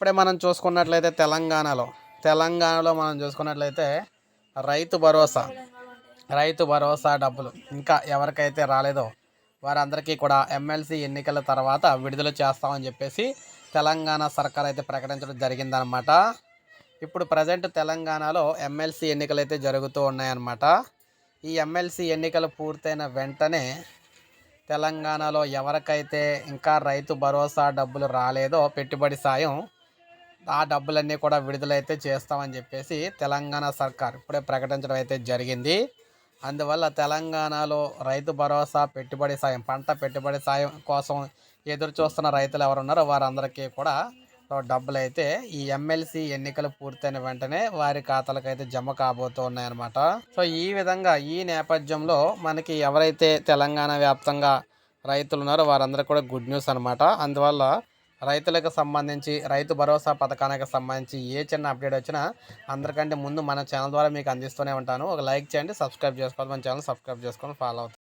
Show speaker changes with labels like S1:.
S1: ఇప్పుడే మనం చూసుకున్నట్లయితే తెలంగాణలో తెలంగాణలో మనం చూసుకున్నట్లయితే రైతు భరోసా రైతు భరోసా డబ్బులు ఇంకా ఎవరికైతే రాలేదో వారందరికీ కూడా ఎమ్మెల్సీ ఎన్నికల తర్వాత విడుదల చేస్తామని చెప్పేసి తెలంగాణ సర్కార్ అయితే ప్రకటించడం జరిగిందనమాట ఇప్పుడు ప్రజెంట్ తెలంగాణలో ఎమ్మెల్సీ ఎన్నికలు అయితే జరుగుతూ ఉన్నాయన్నమాట. ఈ ఎమ్మెల్సీ ఎన్నికలు పూర్తయిన వెంటనే తెలంగాణలో ఎవరికైతే ఇంకా రైతు భరోసా డబ్బులు రాలేదో పెట్టుబడి సాయం ఆ డబ్బులన్నీ కూడా విడుదలైతే చేస్తామని చెప్పేసి తెలంగాణ సర్కార్ ఇప్పుడే ప్రకటించడం అయితే జరిగింది. అందువల్ల తెలంగాణలో రైతు భరోసా పెట్టుబడి సాయం పంట పెట్టుబడి సాయం కోసం ఎదురు చూస్తున్న రైతులు ఎవరున్నారో వారందరికీ కూడా డబ్బులు అయితే ఈ ఎమ్మెల్సీ ఎన్నికలు పూర్తయిన వెంటనే వారి ఖాతాలకు అయితే జమ కాబోతూ ఉన్నాయన్నమాట సో ఈ విధంగా ఈ నేపథ్యంలో మనకి ఎవరైతే తెలంగాణ వ్యాప్తంగా రైతులు ఉన్నారో వారందరికీ కూడా గుడ్ న్యూస్ అనమాట అందువల్ల రైతులకు సంబంధించి రైతు భరోసా పథకానికి సంబంధించి ఏ చిన్న అప్డేట్ వచ్చినా అందరికంటే ముందు మన ఛానల్ ద్వారా మీకు అందిస్తూనే ఉంటాను. ఒక లైక్ చేయండి సబ్స్క్రైబ్ చేసుకోవాలి మన ఛానల్ సబ్స్క్రైబ్ చేసుకొని ఫాలో అవుతాను